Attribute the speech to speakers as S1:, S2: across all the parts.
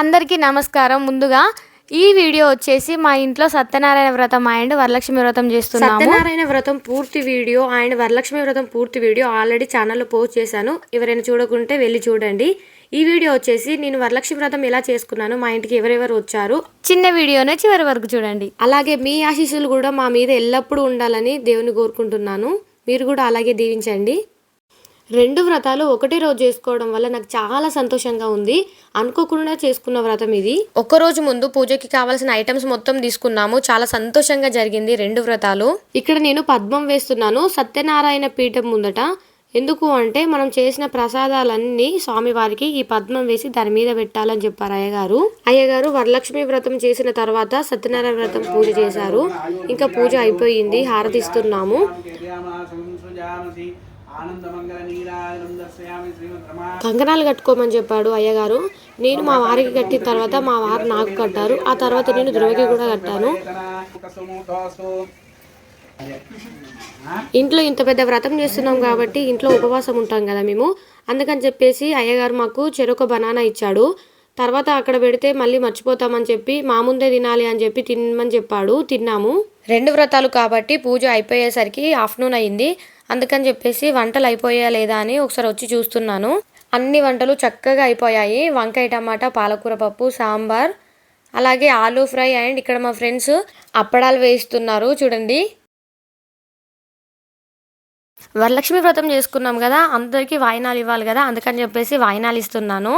S1: అందరికీ నమస్కారం. ముందుగా ఈ వీడియో వచ్చేసి మా ఇంట్లో సత్యనారాయణ వ్రతం అండ్ వరలక్ష్మి వ్రతం చేస్తున్నాము. సత్యనారాయణ వ్రతం పూర్తి వీడియో అండ్ వరలక్ష్మి వ్రతం పూర్తి వీడియో ఆల్రెడీ ఛానల్లో పోస్ట్ చేశాను. ఎవరైనా చూడకుంటే వెళ్ళి చూడండి. ఈ వీడియో వచ్చేసి నేను వరలక్ష్మి వ్రతం ఎలా చేసుకున్నాను మా ఇంటికి ఎవరెవరు వచ్చారు చిన్న వీడియోనే చివరి వరకు చూడండి. అలాగే మీ ఆశీస్సులు కూడా మా మీద ఎల్లప్పుడూ ఉండాలని దేవుని కోరుకుంటున్నాను. మీరు కూడా అలాగే దీవించండి. రెండు వ్రతాలు ఒకటే రోజు చేసుకోవడం వల్ల నాకు చాలా సంతోషంగా ఉంది. అనుకోకుండా చేసుకున్న వ్రతం ఇది. ఒక రోజు ముందు పూజకి కావాల్సిన ఐటమ్స్ మొత్తం తీసుకున్నాము. చాలా సంతోషంగా జరిగింది రెండు వ్రతాలు. ఇక్కడ నేను పద్మం వేస్తున్నాను. సత్యనారాయణ పీఠం ముందట. ఎందుకు అంటే మనం చేసిన ప్రసాదాలన్నీ స్వామివారికి ఈ పద్మం వేసి దాని మీద పెట్టాలని చెప్పారు అయ్యగారు. అయ్యగారు వరలక్ష్మి వ్రతం చేసిన తర్వాత సత్యనారాయణ వ్రతం పూజ చేశారు. ఇంకా పూజ అయిపోయింది. హారతిస్తున్నాము కంకణాలు కట్టుకోమని చెప్పాడు అయ్యగారు. నేను మా వారికి కట్టిన తర్వాత మా వారు నాకు కట్టారు. ఆ తర్వాత నేను ధ్రువకి కూడా కట్టాను. ఇంట్లో ఇంత పెద్ద వ్రతం చేస్తున్నాం కాబట్టి ఇంట్లో ఉపవాసం ఉంటాం కదా మేము. అందుకని చెప్పేసి అయ్యగారు మాకు చెరొక బనానా ఇచ్చాడు. తర్వాత అక్కడ పెడితే మళ్ళీ మర్చిపోతామని చెప్పి మా ముందే తినాలి అని చెప్పి తినమని చెప్పాడు. తిన్నాము. రెండు వ్రతాలు కాబట్టి పూజ అయిపోయేసరికి ఆఫ్టర్నూన్ అయింది. అందుకని చెప్పేసి వంటలు అయిపోయా లేదా అని ఒకసారి వచ్చి చూస్తున్నాను. అన్ని వంటలు చక్కగా అయిపోయాయి. వంకాయ టమాటా పాలకూర పప్పు సాంబార్ అలాగే ఆలూ ఫ్రై అండ్ ఇక్కడ మా ఫ్రెండ్స్ అప్పడాలు వేస్తున్నారు చూడండి. వరలక్ష్మి వ్రతం చేసుకున్నాం కదా అందరికీ వాయినాలు ఇవ్వాలి కదా అందుకని చెప్పేసి వాయినాలు ఇస్తున్నాను.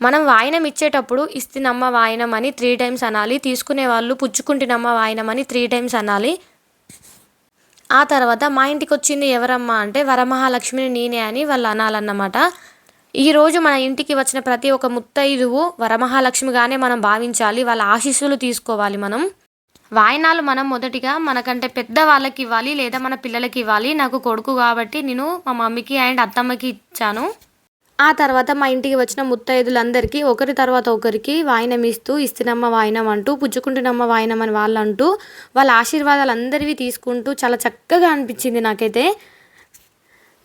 S1: మనం వాయినం ఇచ్చేటప్పుడు ఇస్తినమ్మ వాయినం అని త్రీ టైమ్స్ అనాలి తీసుకునే వాళ్ళు పుచ్చుకుంటున్నమ్మ వాయినం అని త్రీ టైమ్స్ అనాలి. ఆ తర్వాత మా ఇంటికి వచ్చింది ఎవరమ్మా అంటే వరమహాలక్ష్మిని నేనే అని వాళ్ళు అనాలన్నమాట. ఈరోజు మన ఇంటికి వచ్చిన ప్రతి ఒక్క ముత్తైదువు వరమహాలక్ష్మిగానే మనం భావించాలి వాళ్ళ ఆశీస్సులు తీసుకోవాలి మనం. వాయినాలు మనం మొదటిగా మనకంటే పెద్ద వాళ్ళకి ఇవ్వాలి లేదా మన పిల్లలకి ఇవ్వాలి. నాకు కొడుకు కాబట్టి నేను మా మమ్మీకి అండ్ అత్తమ్మకి ఇచ్చాను. ఆ తర్వాత మా ఇంటికి వచ్చిన ముత్తైదులందరికీ ఒకరి తర్వాత ఒకరికి వాయినం ఇస్తూ ఇస్తున్నమ్మ వాయినం అంటూ పుచ్చుకుంటున్నమ్మ వాయినం అని వాళ్ళు అంటూ వాళ్ళ ఆశీర్వాదాలు అందరివి తీసుకుంటూ చాలా చక్కగా అనిపించింది నాకైతే.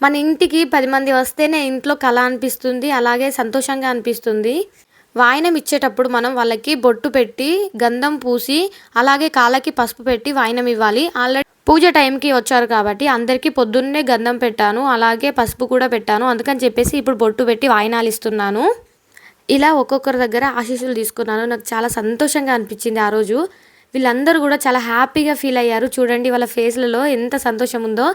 S1: మన ఇంటికి పది మంది వస్తేనే ఇంట్లో కళ అనిపిస్తుంది అలాగే సంతోషంగా అనిపిస్తుంది. వాయినం ఇచ్చేటప్పుడు మనం వాళ్ళకి బొట్టు పెట్టి గంధం పూసి అలాగే కాళ్ళకి పసుపు పెట్టి వాయినం ఇవ్వాలి. ఆల్రెడీ పూజ టైంకి వచ్చారు కాబట్టి అందరికీ పొద్దున్నే గంధం పెట్టాను అలాగే పసుపు కూడా పెట్టాను. అందుకని చెప్పేసి ఇప్పుడు బొట్టు పెట్టి వాయినాలు ఇస్తున్నాను. ఇలా ఒక్కొక్కరి దగ్గర ఆశీస్సులు తీసుకున్నాను. నాకు చాలా సంతోషంగా అనిపించింది ఆ రోజు. వీళ్ళందరూ కూడా చాలా హ్యాపీగా ఫీల్ అయ్యారు. చూడండి వాళ్ళ ఫేస్లలో ఎంత సంతోషం ఉందో.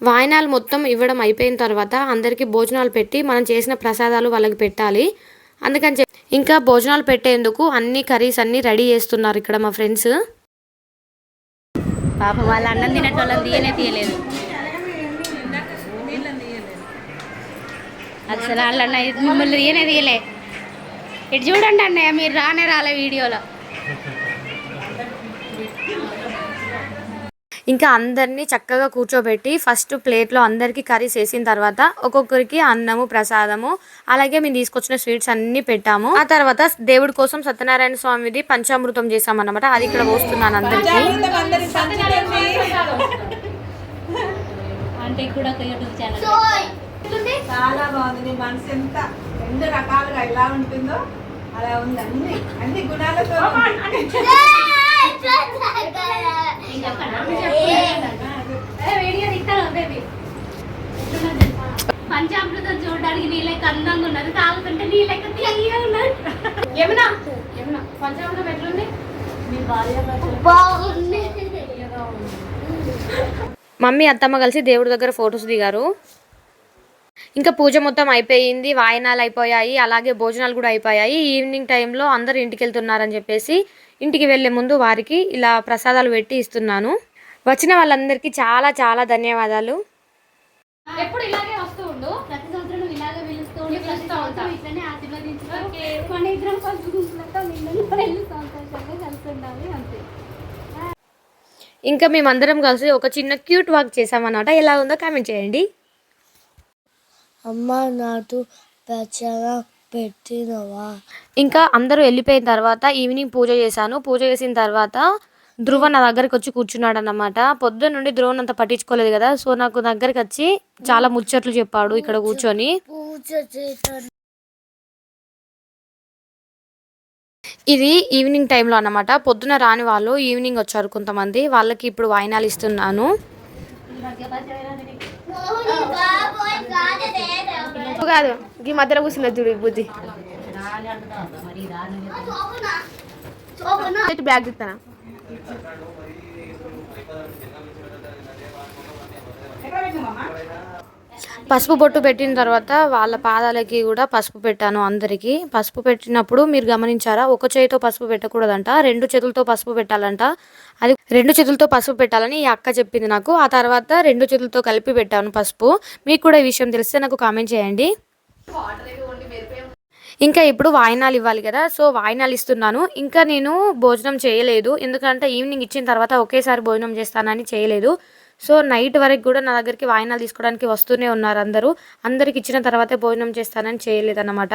S1: వాయినాలు మొత్తం ఇవ్వడం అయిపోయిన తర్వాత అందరికీ భోజనాలు పెట్టి మనం చేసిన ప్రసాదాలు వాళ్ళకి పెట్టాలి. అందుకని చెప్పి ఇంకా భోజనాలు పెట్టేందుకు అన్ని కర్రీస్ అన్ని రెడీ చేస్తున్నారు ఇక్కడ మా ఫ్రెండ్స్.
S2: పాప వాళ్ళ అన్నం తినేటోళ్ళని తీయలే తీయలేదు. అసలు వాళ్ళ అన్న మిమ్మల్ని తీయనే తీయలే. ఇటు చూడండి అన్నయ్య మీరు రానే రాలే వీడియోలో.
S1: ఇంకా అందరినీ చక్కగా కూర్చోబెట్టి ఫస్ట్ ప్లేట్లో అందరికీ కర్రీస్ వేసిన తర్వాత ఒక్కొక్కరికి అన్నము ప్రసాదము అలాగే మేము తీసుకొచ్చిన స్వీట్స్ అన్ని పెట్టాము. ఆ తర్వాత దేవుడి కోసం సత్యనారాయణ స్వామిది పంచామృతం చేసామన్నమాట అది ఇక్కడ పోస్తున్నాను అందరికీ.
S2: అంటే కూడా ఒక యూట్యూబ్ ఛానల్
S3: చాలా బాగుంది. నీ మనసు ఎంత రెండు రకాలుగా ఎలా ఉంటుందో అలా ఉంది. అన్ని అన్ని గుణాలతో.
S2: పంచామృతం చూడడానికి నీ లెక్క అందంగా ఉన్నది తాగుతుంటే నీ లెక్క తీయగా ఉన్నది
S1: యమునా యమునా పంచామృతం ఎట్లుంది
S2: మీ భార్య
S1: బాగుంది మమ్మీ అత్తమ్మ కలిసి దేవుడి దగ్గర ఫొటోస్ దిగారు. ఇంకా పూజ మొత్తం అయిపోయింది వాయనాలు అయిపోయాయి అలాగే భోజనాలు కూడా అయిపోయాయి. ఈవినింగ్ టైంలో అందరు ఇంటికి వెళ్తున్నారని చెప్పేసి ఇంటికి వెళ్ళే ముందు వారికి ఇలా ప్రసాదాలు పెట్టి ఇస్తున్నాను. వచ్చిన వాళ్ళందరికీ చాలా చాలా ధన్యవాదాలు.
S2: ఎప్పుడు ఇలాగే వస్తూ ఉండు. ప్రతి సంవత్సరం ఇలాగే పిలుస్తూ ఉండు. ఇట్లనే మన ఇద్దరం నిన్ను వెళ్ళి సంతోషంగా అంతే.
S1: ఇంకా మేమందరం కలిసి ఒక చిన్న క్యూట్ వాక్ చేసామన్నమాట. ఎలా ఉందో కామెంట్ చేయండి.
S4: అమ్మ నాటు పచ్చగా పెట్టినవా?
S1: ఇంకా అందరూ వెళ్ళిపోయిన తర్వాత ఈవినింగ్ పూజ చేశాను. పూజ చేసిన తర్వాత ధ్రువ నా దగ్గరికి వచ్చి కూర్చున్నాడు అన్నమాట పొద్దున నుండి ధ్రువన్ అంత పట్టించుకోలేదు కదా సో నాకు దగ్గరికి వచ్చి చాలా ముచ్చట్లు చెప్పాడు ఇక్కడ కూర్చొని. ఇది ఈవినింగ్ టైంలో అన్నమాట. పొద్దున రాని వాళ్ళు ఈవినింగ్ వచ్చారు కొంతమంది. వాళ్ళకి ఇప్పుడు వాయినాలు ఇస్తున్నాను.
S5: కాదు ఈ మధ్యలో కూర్చున్న చూడు ఈ బుద్ధి బ్యాగ్ ఇస్తానా
S3: ఎక్కడ
S1: పసుపు బొట్టు పెట్టిన తర్వాత వాళ్ళ పాదాలకి కూడా పసుపు పెట్టాను అందరికీ. పసుపు పెట్టినప్పుడు మీరు గమనించారా? ఒక చేతితో పసుపు పెట్టకూడదంట రెండు చేతులతో పసుపు పెట్టాలంట. అది రెండు చేతులతో పసుపు పెట్టాలని ఈ అక్క చెప్పింది నాకు. ఆ తర్వాత రెండు చేతులతో కలిపి పెట్టాను పసుపు. మీకు కూడా ఈ విషయం తెలిస్తే నాకు కామెంట్ చేయండి. ఇంకా ఇప్పుడు వాయినాలు ఇవ్వాలి కదా సో వాయినాలు ఇస్తున్నాను. ఇంకా నేను భోజనం చేయలేదు. ఎందుకంటే ఈవినింగ్ ఇచ్చిన తర్వాత ఒకేసారి భోజనం చేస్తానని చేయలేదు. సో నైట్ వరకు కూడా నా దగ్గరికి వాయినాలు తీసుకోవడానికి వస్తూనే ఉన్నారు అందరూ. అందరికి ఇచ్చిన తర్వాతే భోజనం చేస్తానని చేయలేదన్నమాట.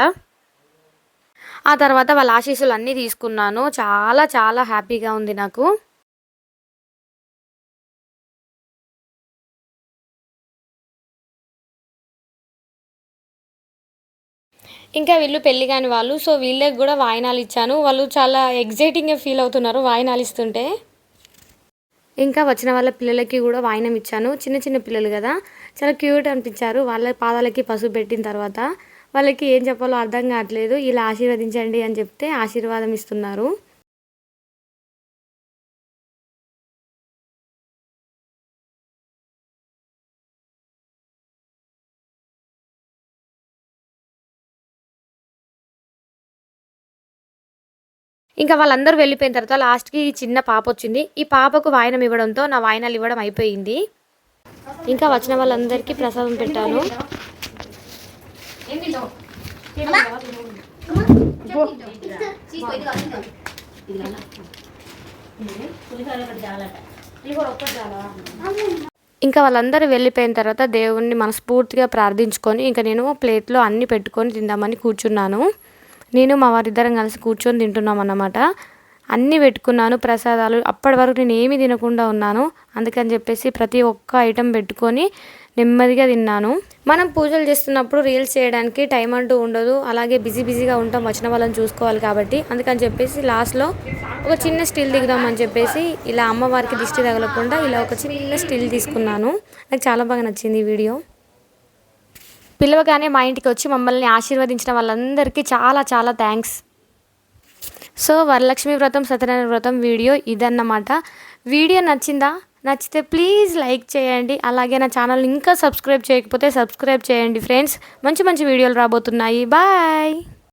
S1: ఆ తర్వాత వాళ్ళ ఆశీస్సులు అన్నీ తీసుకున్నాను. చాలా చాలా హ్యాపీగా ఉంది నాకు. ఇంకా వీళ్ళు పెళ్ళి కాని వాళ్ళు సో వీళ్ళకి కూడా వాయినాలు ఇచ్చాను. వాళ్ళు చాలా ఎగ్జైటింగ్గా ఫీల్ అవుతున్నారు వాయినాలు ఇస్తుంటే. ఇంకా వచ్చిన వాళ్ళ పిల్లలకి కూడా వాయినం ఇచ్చాను. చిన్న చిన్న పిల్లలు కదా. చాలా క్యూట్ అనిపించారు. వాళ్ళ పాదాలకి పసుపు పెట్టిన తర్వాత వాళ్ళకి ఏం చెప్పాలో అర్థం కావట్లేదు. ఇలా ఆశీర్వదించండి అని చెప్తే ఆశీర్వాదం ఇస్తున్నారు. ఇంకా వాళ్ళందరూ వెళ్ళిపోయిన తర్వాత లాస్ట్కి ఈ చిన్న పాప వచ్చింది. ఈ పాపకు వాయనం ఇవ్వడంతో నా వాయనాలు ఇవ్వడం అయిపోయింది. ఇంకా వచ్చిన వాళ్ళందరికీ ప్రసాదం పెట్టాను. ఇంకా వాళ్ళందరూ వెళ్ళిపోయిన తర్వాత దేవుణ్ణి మనస్ఫూర్తిగా ప్రార్థించుకొని ఇంకా నేను ప్లేట్లో అన్ని పెట్టుకొని తిందామని కూర్చున్నాను. నేను మా వారిద్దరం కలిసి కూర్చొని తింటున్నాం అన్నమాట. అన్నీ పెట్టుకున్నాను ప్రసాదాలు. అప్పటి వరకు నేను ఏమీ తినకుండా ఉన్నాను. అందుకని చెప్పేసి ప్రతి ఒక్క ఐటెం పెట్టుకొని నెమ్మదిగా తిన్నాను. మనం పూజలు చేస్తున్నప్పుడు రీల్స్ చేయడానికి టైం అంటూ ఉండదు. అలాగే బిజీ బిజీగా ఉంటాం వచ్చిన వాళ్ళని చూసుకోవాలి కాబట్టి. అందుకని చెప్పేసి లాస్ట్లో ఒక చిన్న స్టిల్ దిగుదామని చెప్పేసి ఇలా అమ్మవారికి దిష్టి తగలకుండా ఇలా ఒక చిన్న స్టిల్ తీసుకున్నాను. నాకు చాలా బాగా నచ్చింది ఈ వీడియో. పిలవగానే మా ఇంటికి వచ్చి మమ్మల్ని ఆశీర్వదించిన వాళ్ళందరికీ చాలా చాలా థ్యాంక్స్ సో వరలక్ష్మి వ్రతం సత్యనారాయణ వ్రతం వీడియో ఇదన్నమాట. వీడియో నచ్చిందా? నచ్చితే ప్లీజ్ లైక్ చేయండి. అలాగే నా ఛానల్ ఇంకా సబ్స్క్రైబ్ చేయకపోతే సబ్స్క్రైబ్ చేయండి ఫ్రెండ్స్ మంచి మంచి వీడియోలు రాబోతున్నాయి. బాయ్